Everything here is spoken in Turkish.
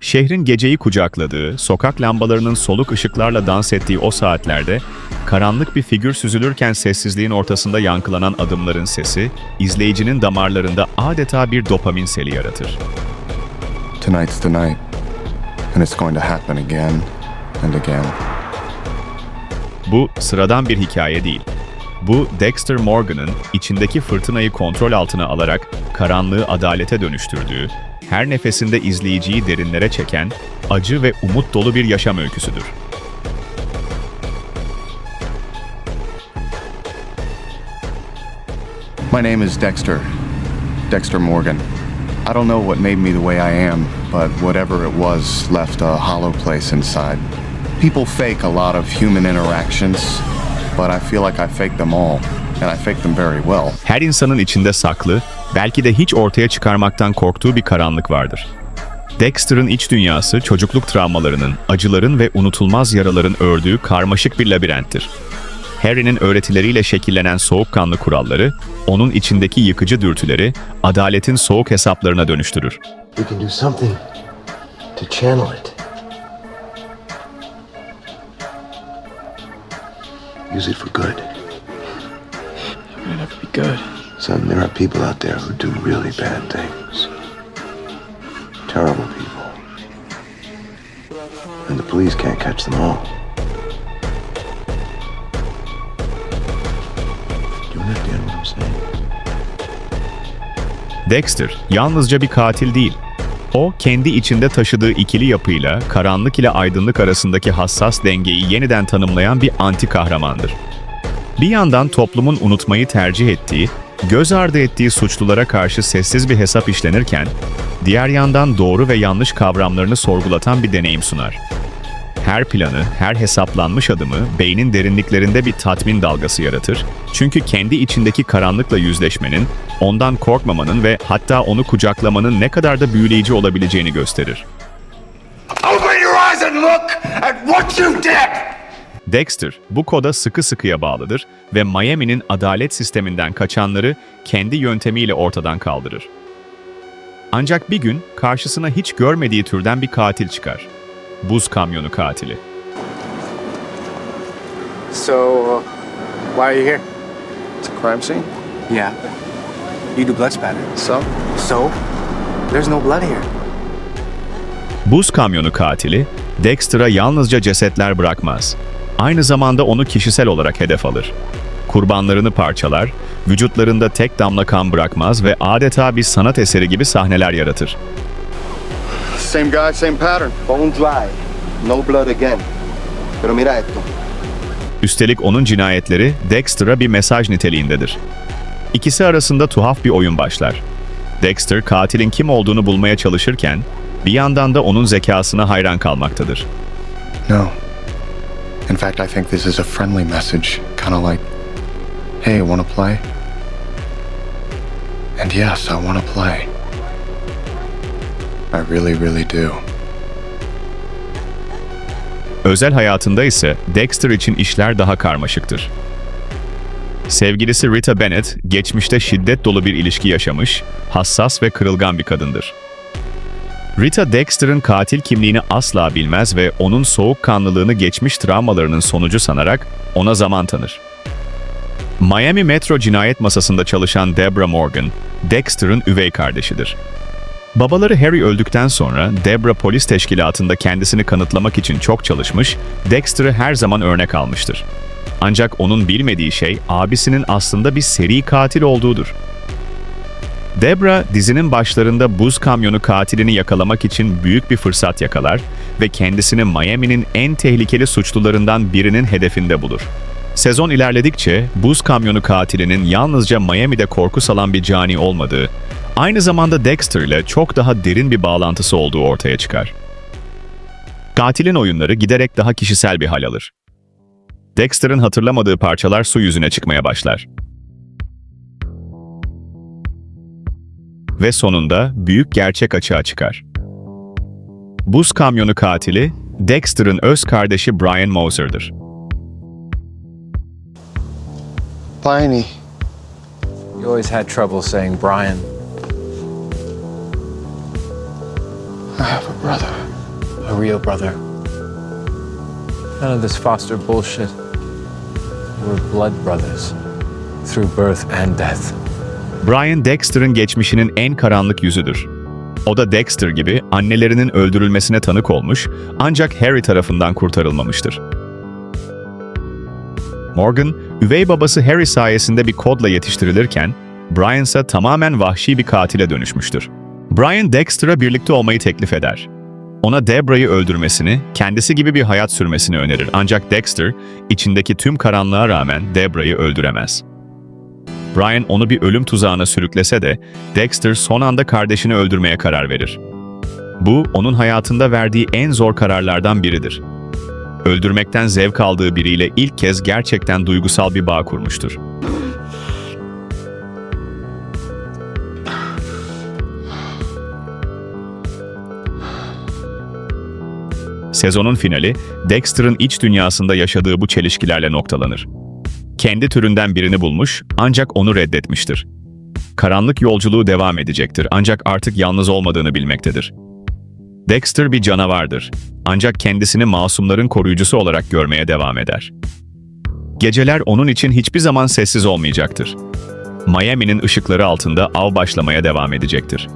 Şehrin geceyi kucakladığı, sokak lambalarının soluk ışıklarla dans ettiği o saatlerde, karanlık bir figür süzülürken sessizliğin ortasında yankılanan adımların sesi, izleyicinin damarlarında adeta bir dopamin seli yaratır. Tonight's the night. And it's going to happen again and again. Bu sıradan bir hikaye değil. Bu Dexter Morgan'ın içindeki fırtınayı kontrol altına alarak karanlığı adalete dönüştürdüğü, her nefesinde izleyiciyi derinlere çeken, acı ve umut dolu bir yaşam öyküsüdür. My name is Dexter. Dexter Morgan. I don't know what made me the way I am, but whatever it was left a hollow place inside. People fake a lot of human interactions, but I feel like I fake them all, and I fake them very well. Her insanın içinde saklı, belki de hiç ortaya çıkarmaktan korktuğu bir karanlık vardır. Dexter'ın iç dünyası çocukluk travmalarının, acıların ve unutulmaz yaraların ördüğü karmaşık bir labirenttir. Harry'nin öğretileriyle şekillenen soğukkanlı kuralları, onun içindeki yıkıcı dürtüleri, adaletin soğuk hesaplarına dönüştürür. We can do something to channel it. Use it for good. It would have to be good. Son, there are people out there who do really bad things. Terrible people. And the police can't catch them all. Do you understand what I'm saying? Dexter yalnızca bir katil değil. O, kendi içinde taşıdığı ikili yapıyla karanlık ile aydınlık arasındaki hassas dengeyi yeniden tanımlayan bir anti kahramandır. Bir yandan toplumun unutmayı tercih ettiği, göz ardı ettiği suçlulara karşı sessiz bir hesap işlenirken, diğer yandan doğru ve yanlış kavramlarını sorgulatan bir deneyim sunar. Her planı, her hesaplanmış adımı beynin derinliklerinde bir tatmin dalgası yaratır. Çünkü kendi içindeki karanlıkla yüzleşmenin, ondan korkmamanın ve hatta onu kucaklamanın ne kadar da büyüleyici olabileceğini gösterir. Open your eyes and look at what you did! Dexter bu koda sıkı sıkıya bağlıdır ve Miami'nin adalet sisteminden kaçanları kendi yöntemiyle ortadan kaldırır. Ancak bir gün karşısına hiç görmediği türden bir katil çıkar. Buz kamyonu katili. So, uh, why are you here? It's a crime scene? Yeah. You do blood spatter. So? So? There's no blood here. Buz kamyonu katili, Dexter'a yalnızca cesetler bırakmaz. Aynı zamanda onu kişisel olarak hedef alır. Kurbanlarını parçalar, vücutlarında tek damla kan bırakmaz ve adeta bir sanat eseri gibi sahneler yaratır. Same guy, same pattern. Bone dry. No blood again. Pero mira esto. Üstelik onun cinayetleri Dexter'a bir mesaj niteliğindedir. İkisi arasında tuhaf bir oyun başlar. Dexter katilin kim olduğunu bulmaya çalışırken bir yandan da onun zekasına hayran kalmaktadır. No. In fact, I think this is a friendly message. Kind of like, hey, wanna play? And yes, I wanna play. I really, really do. Özel hayatında ise Dexter için işler daha karmaşıktır. Sevgilisi Rita Bennett, geçmişte şiddet dolu bir ilişki yaşamış, hassas ve kırılgan bir kadındır. Rita Dexter'ın katil kimliğini asla bilmez ve onun soğukkanlılığını geçmiş travmalarının sonucu sanarak ona zaman tanır. Miami Metro cinayet masasında çalışan Debra Morgan, Dexter'ın üvey kardeşidir. Babaları Harry öldükten sonra Debra polis teşkilatında kendisini kanıtlamak için çok çalışmış, Dexter'ı her zaman örnek almıştır. Ancak onun bilmediği şey abisinin aslında bir seri katil olduğudur. Debra dizinin başlarında buz kamyonu katilini yakalamak için büyük bir fırsat yakalar ve kendisini Miami'nin en tehlikeli suçlularından birinin hedefinde bulur. Sezon ilerledikçe buz kamyonu katilinin yalnızca Miami'de korku salan bir cani olmadığı, aynı zamanda Dexter ile çok daha derin bir bağlantısı olduğu ortaya çıkar. Katilin oyunları giderek daha kişisel bir hal alır. Dexter'ın hatırlamadığı parçalar su yüzüne çıkmaya başlar. Ve sonunda büyük gerçek açığa çıkar. Buz kamyonu katili, Dexter'ın öz kardeşi Brian Moser'dır. Pliny. You always had trouble saying Brian. I have a brother. A real brother. None of this foster bullshit. We're blood brothers. Through birth and death. Brian Dexter'ın geçmişinin en karanlık yüzüdür. O da Dexter gibi annelerinin öldürülmesine tanık olmuş ancak Harry tarafından kurtarılmamıştır. Morgan, üvey babası Harry sayesinde bir kodla yetiştirilirken, Brian ise tamamen vahşi bir katile dönüşmüştür. Brian Dexter'a birlikte olmayı teklif eder. Ona Debra'yı öldürmesini, kendisi gibi bir hayat sürmesini önerir ancak Dexter, içindeki tüm karanlığa rağmen Debra'yı öldüremez. Brian onu bir ölüm tuzağına sürüklese de Dexter son anda kardeşini öldürmeye karar verir. Bu onun hayatında verdiği en zor kararlardan biridir. Öldürmekten zevk aldığı biriyle ilk kez gerçekten duygusal bir bağ kurmuştur. Sezonun finali, Dexter'ın iç dünyasında yaşadığı bu çelişkilerle noktalanır. Kendi türünden birini bulmuş ancak onu reddetmiştir. Karanlık yolculuğu devam edecektir ancak artık yalnız olmadığını bilmektedir. Dexter bir canavardır ancak kendisini masumların koruyucusu olarak görmeye devam eder. Geceler onun için hiçbir zaman sessiz olmayacaktır. Miami'nin ışıkları altında av başlamaya devam edecektir.